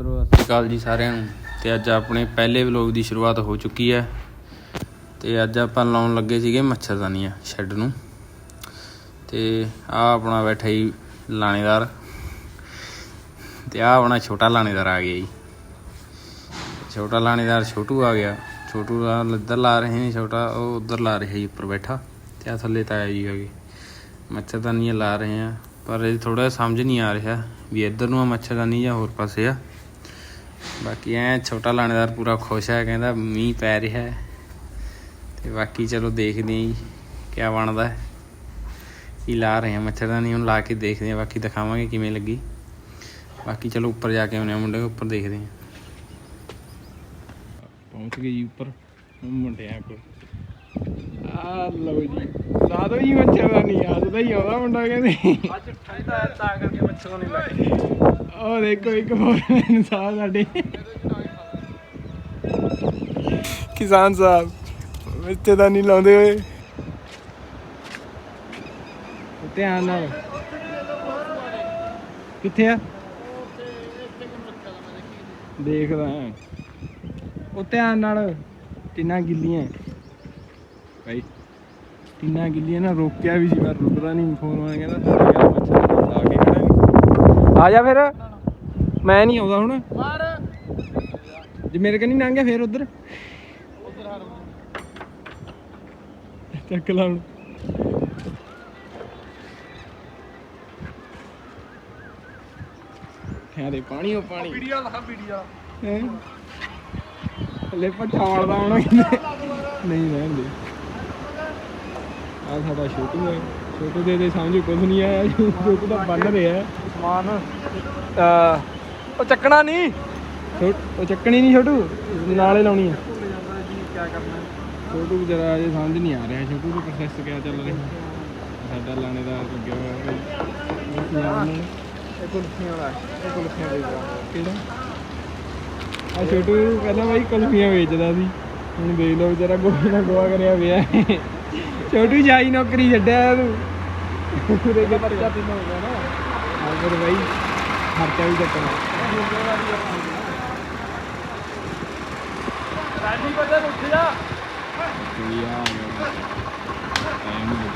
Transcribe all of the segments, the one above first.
ਮਿੱਤਰੋ ਸਤਿ ਸ਼੍ਰੀ ਅਕਾਲ ਜੀ ਸਾਰਿਆਂ ਨੂੰ। ਤੇ ਅੱਜ ਆਪਣੇ ਪਹਿਲੇ ਵਲੋਗ ਦੀ ਸ਼ੁਰੂਆਤ ਹੋ ਚੁੱਕੀ ਹੈ। ਤੇ ਅੱਜ ਆਪਾਂ ਲਾਉਣ ਲੱਗੇ ਸੀਗੇ ਮੱਛਰਦਾਨੀਆਂ ਸ਼ੈੱਡ ਨੂੰ। ਤੇ ਆ ਆਪਣਾ ਬੈਠਾ ਜੀ ਲਾਣੇਦਾਰ। ਤੇ ਆ ਆਪਣਾ ਛੋਟਾ ਲਾਣੇਦਾਰ ਆ ਗਿਆ ਜੀ। ਛੋਟਾ ਲਾਣੇਦਾਰ ਛੋਟੂ ਆ ਗਿਆ। ਛੋਟੂ ਦਾ ਇੱਧਰ ਲਾ ਰਹੇ ਨੇ ਛੋਟਾ, ਉਹ ਉੱਧਰ ਲਾ ਰਿਹਾ ਜੀ ਉੱਪਰ ਬੈਠਾ। ਤੇ ਆ ਥੱਲੇ ਤਾਇਆ ਜੀ ਆ ਗਏ ਮੱਛਰਦਾਨੀਆਂ ਲਾ ਰਹੇ ਆ। ਪਰ ਇਹ ਥੋੜਾ ਸਮਝ ਨਹੀਂ ਆ ਰਿਹਾ ਵੀ ਇੱਧਰ ਨੂੰ ਆ ਮੱਛਰਦਾਨੀ ਜਾਂ ਹੋਰ ਪਾਸੇ ਆ। ਬਾਕੀ ਐ ਛੋਟਾ ਲਾਣੇਦਾਰ ਪੂਰਾ ਖੁਸ਼ ਹੈ ਕਹਿੰਦਾ ਮੀਂਹ ਪੈ ਰਿਹਾ ਹੈ। ਤੇ ਬਾਕੀ ਚਲੋ ਦੇਖਦੇ ਹਾਂ ਜੀ ਕੀ ਬਣਦਾ ਹੈ। ਕੀ ਲਾ ਰਹੇ ਆ ਮੱਛਰਦਾਨੀ ਹੁਣ ਲਾ ਕੇ ਦੇਖਦੇ ਆ ਬਾਕੀ ਦਿਖਾਵਾਂਗੇ ਕਿਵੇਂ ਲੱਗੀ। ਬਾਕੀ ਚਲੋ ਉੱਪਰ ਜਾ ਕੇ ਆਉਂਦੇ ਆ ਮੁੰਡੇ ਉੱਪਰ ਦੇਖਦੇ ਆ ਪਹੁੰਚ ਗਏ ਜੀ ਉੱਪਰ ਮੁੰਡਿਆਂ ਕੋਲ ਆ ਲਓ ਜੀ ਲਾ ਦੋ ਜੀ ਮੱਛਰਦਾਨੀ ਆਦਦਾ ਹੀ ਆਉਂਦਾ ਮੁੰਡਾ ਕਹਿੰਦੇ। ਅੱਜ ਠੰਡਾ ਤਾਂ ਕਰਕੇ ਮੱਛਰ ਨਹੀਂ ਲੱਗਦੀ। ਉਹ ਦੇਖੋ ਇੱਕ ਹੋਰ ਇਨਸਾਨ ਸਾਡੇ। ਕਿਸਾਨ ਸਾਹਿਬ ਮਿੱਤੇ ਦਾ ਨਹੀਂ ਲਾਉਂਦੇ ਹੋਏ। ਧਿਆਨ ਨਾਲ। ਕਿੱਥੇ ਆ? ਦੇਖਦਾ ਹਾਂ। ਉਹ ਧਿਆਨ ਨਾਲ ਟਿੰਨਾ ਗਿੱਲੀਆਂ। ਭਾਈ ਟਿੰਨਾ ਗਿੱਲੀਆਂ ਨਾ ਰੋਕਿਆ ਵੀ ਸੀ ਪਰ ਰੁਕਦਾ ਨਹੀਂ ਫੋਨ ਆ ਕਹਿੰਦਾ ਲਾ ਕੇ ਖੜਾ। ਆ ਜਾ ਫਿਰ। ਮੈਂ ਨਹੀਂ ਆਉਂਦਾ ਹੁਣ। ਮਾਰ। ਜੇ ਮੇਰੇ ਕਨੀ ਲੰਘ ਗਿਆ ਫੇਰ ਉਧਰ। ਚੱਕ ਲਾ ਹੁਣ। ਖਿਆਰੇ ਪਾਣੀ ਉਹ ਪਾਣੀ। ਵੀਡੀਓ ਲਾ ਵੀਡੀਓ। ਹੈਂ? ਵਾਲਦਾ ਹੋਣਾ ਕਿਤੇ ਨਹੀਂ ਰਹਿਣ ਦੇ। ਆ ਸਾਡਾ ਛੋਟੂ ਹੈ। ਛੋਟੂ ਦੇ ਦੇ ਸਮਝ ਕੁਝ ਨਹੀਂ ਆਇਆ। ਛੋਟੂ ਦਾ ਬੰਨ ਰਿਹਾ। ਹੈ। ਸਮਾਨ ਆ ਉਹ ਚੱਕਣਾ ਨਹੀਂ। ਉਹ ਚੱਕਣੀ ਨਹੀਂ ਛੋਟੂ ਨਾਲੇ ਲਾਉਣੀ ਕਰਨਾ ਛੋਟੂ ਜਰਾ ਅਜੇ ਸਮਝ ਨਹੀਂ ਆ ਰਿਹਾ ਛੋਟੂ ਦਾ ਪ੍ਰੋਸੈਸ ਕਿਆ ਚੱਲ ਰਿਹਾ ਸਾਡਾ ਲਾਣੇਦਾਰ ਲੱਗਿਆ ਹੋਇਆ ਹੈ ਇਹ ਕੁਲਫੀਆਂ ਵਾਲਾ। ਇਹ ਕੁਲਫੀਆਂ ਦੇ ਦਿਓ। ਕਿਹੜਾ? ਆ ਛੋਟੂ ਪਹਿਲਾਂ ਬਾਈ ਕੁਲਫੀਆਂ ਵੇਚਦਾ ਸੀ। ਹੁਣ ਦੇਖ ਲਓ ਵਿਚਾਰਾ ਗੋਹੇ ਨਾਲ ਗੋਆ ਕਰਿਆ ਪਿਆ। ਛੋਟੂ ਜਾਈ ਨੌਕਰੀ ਛੱਡਿਆ ਤੂੰ। ਪੂਰੇ ਦੇ ਬੱਚਾ ਦਿਨ ਹੋ ਗਿਆ ਨਾ। ਆ ਫਿਰ ਬਾਈ ਖਰਚਾ ਵੀ ਚੱਕਣਾ। ਰਾਜੀ ਬਦਲ ਉੱਠ ਜਾ ਕੋਈ ਆ ਗਿਆ ਟਾਈਮ ਹੋ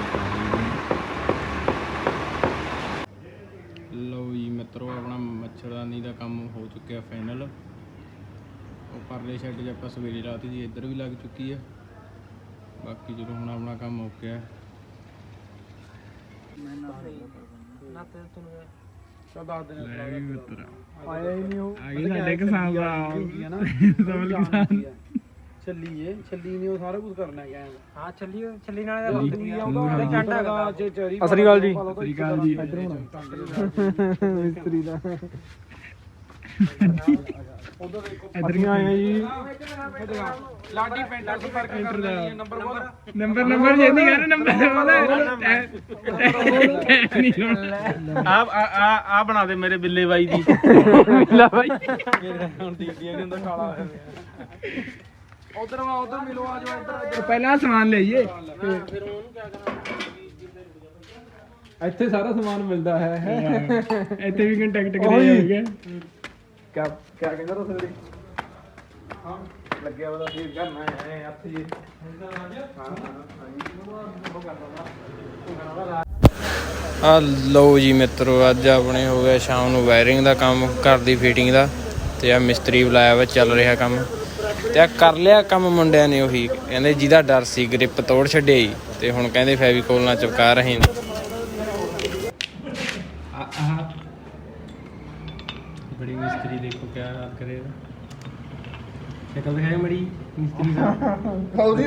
ਲਓ ਜੀ ਮਿੱਤਰੋ, ਆਪਣਾ ਮੱਛਰਦਾਨੀ ਦਾ ਕੰਮ ਹੋ ਚੁੱਕਿਆ ਫਾਈਨਲ ਉਹ ਪਰਲੇ ਸ਼ੈੱਡ 'ਚ ਆਪਾਂ ਸਵੇਰੇ ਰਾਤੀ ਜੀ ਇੱਧਰ ਵੀ ਲੱਗ ਚੁੱਕੀ ਹੈ ਬਾਕੀ ਜਦੋਂ ਹੁਣ ਆਪਣਾ ਕੰਮ ਹੋ ਗਿਆ। ਨਾ ਤੇ ਤੂੰ ਲੈ ਵੀ ਮਿੱਤਰ ਆਇਆ ਹੀ ਨਹੀਂ ਉਹ। ਆ ਗਏ ਸਾਡੇ ਕਿਸਾਨ ਦਾ ਸਬਲ ਕਿਸਾਨ ਛੱਲੀ ਏ ਛੱਲੀ ਨਹੀਂ ਉਹ ਸਾਰਾ ਕੁਝ ਕਰਨਾ ਗਿਆ ਹਾਂ ਛੱਲੀ ਛੱਲੀ ਨਾਲ ਆਉਂਦਾ ਹੈਗਾ ਜੇ ਚਰੀ। ਮਿਸਤਰੀ ਦਾ। ਉਧਰ ਦੇਖੋ ਇੱਧਰ ਹੀ ਆਏ ਆ ਜੀ। ਲਾਡੀ ਪਿੰਡਾਂ ਸੰਪਰਕ ਕਰਨਾ ਹੈ ਨੰਬਰ 1 ਨੰਬਰ ਨੰਬਰ ਜੇ ਨਹੀਂ ਕਰ ਨੰਬਰ ਆ ਆ ਆ ਬਣਾ ਦੇ ਮੇਰੇ ਬਿੱਲੇ ਬਾਈ ਦੀ। ਮਿਲਾ ਭਾਈ ਮੇਰੇ ਹੁਣ ਦੀਦੀ ਨੇ ਹੁੰਦਾ ਕਾਲਾ ਹੋਇਆ ਉਧਰ ਵਾ ਉਧਰ ਮਿਲੋ ਆ ਜਾਓ ਇੱਧਰ ਪਹਿਲਾਂ ਸਮਾਨ ਲਈਏ। ਫਿਰ ਉਹਨੂੰ ਕੀ ਕਰਨਾ ਇੱਥੇ ਸਾਰਾ ਸਮਾਨ ਮਿਲਦਾ ਹੈ। ਇੱਥੇ ਵੀ ਕੰਟੈਕਟ ਕਰਿਆ ਜਾਊਗਾ ਕਿਆ ਕਿਆ ਕਹਿੰਦਾ ਤੂੰ ਸਵੇਰੇ। ਹਾਂ, ਲੱਗਿਆ ਉਹਦਾ ਫੇਰ ਕਰਨਾ ਹੈ ਹੱਥ ਜੀ। ਆ ਲਓ ਜੀ ਮਿੱਤਰੋ, ਅੱਜ ਆਪਣੇ ਹੋ ਗਿਆ ਸ਼ਾਮ ਨੂੰ ਵਾਇਰਿੰਗ ਦਾ ਕੰਮ, ਘਰ ਦੀ ਫਿਟਿੰਗ ਦਾ। ਤੇ ਆ ਮਿਸਤਰੀ ਬੁਲਾਇਆ ਵਾ, ਚੱਲ ਰਿਹਾ ਕੰਮ। ਤੇ ਆ ਕਰ ਲਿਆ ਕੰਮ ਮੁੰਡਿਆਂ ਨੇ ਉਹੀ। ਕਹਿੰਦੇ ਜਿਹਦਾ ਡਰ ਸੀ ਗ੍ਰਿਪ ਤੋੜ ਛੱਡਿਆ ਜੀ ਤੇ ਹੁਣ ਕਹਿੰਦੇ ਫੈਵੀਕੋਲ ਨਾਲ ਚਿਪਕਾ ਰਹੇ ਨੇ। ਬੜੀ ਮਿਸਤਰੀ ਦੇਖੋ ਕਿਆ ਹਾਲ ਕਰੇਗਾ ਸ਼ਕਲ ਦਿਖਾਏ ਮੜੀ ਮਿਸਤਰੀ ਸਾਹਿਬ ਕਲਦੀ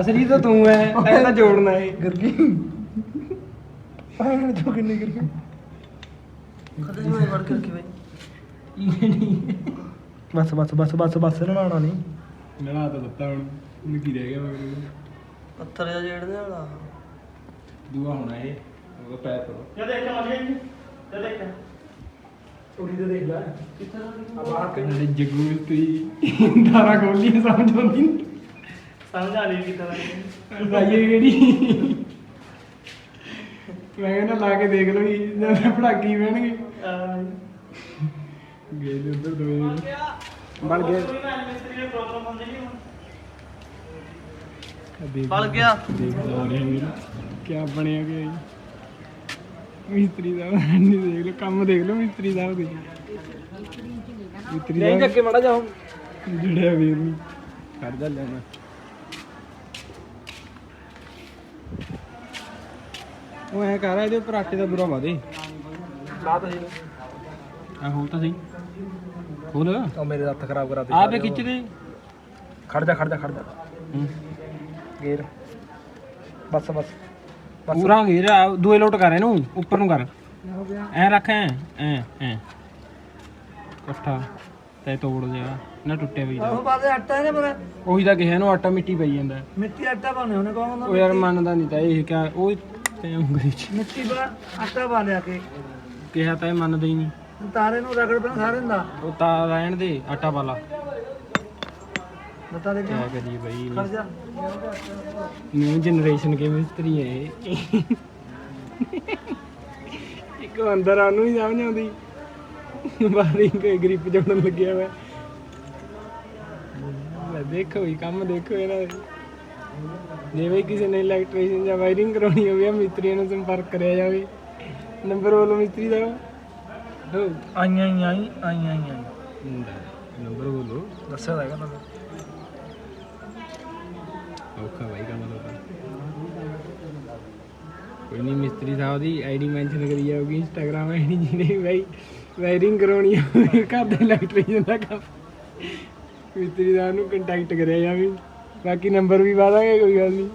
ਅਸਲੀ ਤਾਂ ਤੂੰ ਐ ਐ ਤਾਂ ਜੋੜਨਾ ਹੈ ਗਰਗੀ। ਪਾਣ ਜੋ ਕਿੰਨੀ ਗਰਗੀ। ਕਦੇ ਮੈਂ ਵੜ ਕਰਕੇ ਬਈ। ਬਸ ਬਸ ਬਸ ਬਸ ਬਸ ਰਣਾਣਾ ਨਹੀਂ। ਮੇਰਾ ਤਾਂ ਦਿੱਤਾ ਹੁਣ ਹੁਣ ਕੀ ਰਹਿ ਗਿਆ ਮਗਰ ਪੱਥਰ ਜਿਹਾ ਜੇੜਦੇ ਵਾਲਾ ਦੂਆ ਹੋਣਾ ਇਹ ਉਹਦਾ ਪੈਰ ਕਰੋ ਜੇ ਦੇਖ ਕੇ ਲੱਗ ਗਈ ਜੇ ਦੇਖ ਕੁੜੀ ਦੇ ਦੇਖ ਲੈ ਕਿੱਥੇ ਆ ਬਾਹਰ ਜਿਹੜੇ ਜੱਗੂ ਮਿਸਤਰੀ ਧਾਰਾ ਖੋਲੀ ਸਮਝ ਆਉਂਦੀ ਨਹੀਂ ਸਮਝ ਆ ਰਹੀ ਕਿੱਥੇ ਲਾਈਏ ਕਿਹੜੀ? ਮੈਂ ਕਹਿੰਦਾ ਲਾ ਕੇ ਦੇਖ ਲਓ ਜੀ ਜੇ ਪੜਾਕੀ ਬਹਿਣਗੇ। ਆ ਗਏ ਨੇ ਉਧਰ ਦੋਵੇਂ ਬਣ ਗਿਆ। ਬਲ ਗਿਆ। ਦੇਖ ਲਓ ਰਹੇ ਵੀਰ ਕੀ ਬਣਿਆ ਗਿਆ ਜੀ। ਮਿਸਤਰੀ ਦਾ ਨਹੀਂ ਦੇਖ ਲਓ ਕੰਮ ਦੇਖ ਲਓ ਮਿਸਤਰੀ ਦਾ ਦੇ ਮਿਸਤਰੀ ਦਾ ਨਹੀਂ ਅੱਗੇ ਮੜਾ ਜਾਓ ਜੜਿਆ ਵੀਰ ਨੂੰ ਕੱਢ ਜਾ ਲੈਣਾ। ਉਹ ਐ ਕਰ ਇਹਦੇ ਉੱਪਰ ਆਟੇ ਦਾ ਬੁਰਾ ਵਾ ਦੇ ਲਾ ਤਾ ਆ ਹੋਰ ਤਾਂ ਸਹੀ। ਖੋਲ। ਉਹ ਮੇਰੇ ਹੱਥ ਖਰਾਬ ਕਰਾ ਆ ਤੇ ਖਿੱਚ ਦੇ। ਖੜ ਜਾ ਖੜ ਜਾ ਖੜ ਜਾ। ਹੂੰ। ਗੇਰ। ਬਸ ਬਸ। ਪੂਰਾ ਘੇਰ ਦੂਏ ਲੋਟ ਕਰ ਇਹਨੂੰ ਉੱਪਰ ਨੂੰ ਕਰ। ਐ ਰੱਖ ਐ ਐ ਐ। ਇਕੱਠਾ ਤੇ ਤੋੜ ਦਿਆ ਨਾ ਟੁੱਟਿਆ ਵੀ ਉਹ ਬਾਅਦ ਆਟਾ ਇਹਨੇ ਪਰ। ਉਹੀ ਤਾਂ ਕਿਹਾ ਇਹਨੂੰ ਆਟਾ ਮਿੱਟੀ ਪਈ ਜਾਂਦਾ। ਮਿੱਟੀ ਆਟਾ ਪਾਉਣੇ ਉਹਨੇ ਕੌਣ ਉਹ ਯਾਰ ਮੰਨਦਾ ਨਹੀਂ ਤਾਂ ਇਹ ਕਿਆ ਉਹ ਤੇ ਉਂਗਲੀ ਚ। ਮਿੱਟੀ ਬਾ ਆਟਾ ਪਾ ਲਿਆ ਕੇ। ਕਿਹਾ ਤਾਂ ਇਹ ਮੰਨਦਾ ਹੀ ਨਹੀਂ। ਤਾਰੇ ਨੂੰ ਰਗੜ ਪੈਣਾ ਸਾਰੇ ਦਾ। ਉਹ ਤਾਂ ਰਹਿਣ ਦੇ ਆਟਾ ਵਾਲਾ ਬਤਾ ਦੇ ਕਿਆ ਕਰੀਏ ਬਈ? ਖੜ ਜਾ। ਨਿਊ ਜਨਰੇਸ਼ਨ ਕੇ ਮਿਸਤਰੀ ਹੈ ਇਹ। ਇੱਕ ਅੰਦਰ ਆ ਨੂੰ ਹੀ ਸਮਝ ਆਉਂਦੀ। ਬਾਰੀ ਕੋਈ ਗ੍ਰਿਪ ਜੋੜਨ ਲੱਗਿਆ ਵਾ ਲੈ ਦੇਖੋ ਹੀ ਕੰਮ ਦੇਖੋ ਇਹਨਾਂ ਦੇ। ਜੇ ਬਈ ਕਿਸੇ ਨੇ ਇਲੈਕਟ੍ਰੀਸ਼ੀਅਨ ਜਾਂ ਵਾਇਰਿੰਗ ਕਰਾਉਣੀ ਹੋਵੇ ਆ ਮਿਸਤਰੀਆਂ ਨੂੰ ਸੰਪਰਕ ਕਰਿਆ ਜਾਵੇ। ਨੰਬਰ ਬੋਲੋ ਮਿਸਤਰੀ ਦਾ। ਹੋ ਆਈਆਂ ਹੀ ਆਈ ਆਈਆਂ ਹੀ। ਆਈ ਨੰਬਰ ਬੋਲੋ। ਦੱਸਿਆ ਤਾਂ ਹੈਗਾ ਤੁਹਾਨੂੰ। ਔਖਾ ਭਾਈ ਕੰਮ ਲੋਕਾਂ ਕੋਈ ਨਹੀਂ ਮਿਸਤਰੀ ਸਾਹਿਬ ਦੀ ਆਈਡੀ ਮੈਂਸ਼ਨ ਕਰੀ ਜਾਊਗੀ ਇੰਸਟਾਗ੍ਰam ਆਈਡੀ ਜਿਹਨੇ ਵੀ ਵਾਇਰਿੰਗ ਕਰਾਉਣੀ ਹੋਵੇ ਘਰ ਦੇ ਇਲੈਕਟ੍ਰੀਸ਼ੀਅਨ ਦਾ ਕੰਮ। ਮਿਸਤਰੀ ਸਾਹਿਬ ਨੂੰ ਕੰਟੈਕਟ ਕਰਿਆ ਜਾਵੇ। ਬਾਕੀ ਨੰਬਰ ਵੀ ਪਾ ਦਾਂਗੇ, ਕੋਈ ਗੱਲ ਨਹੀਂ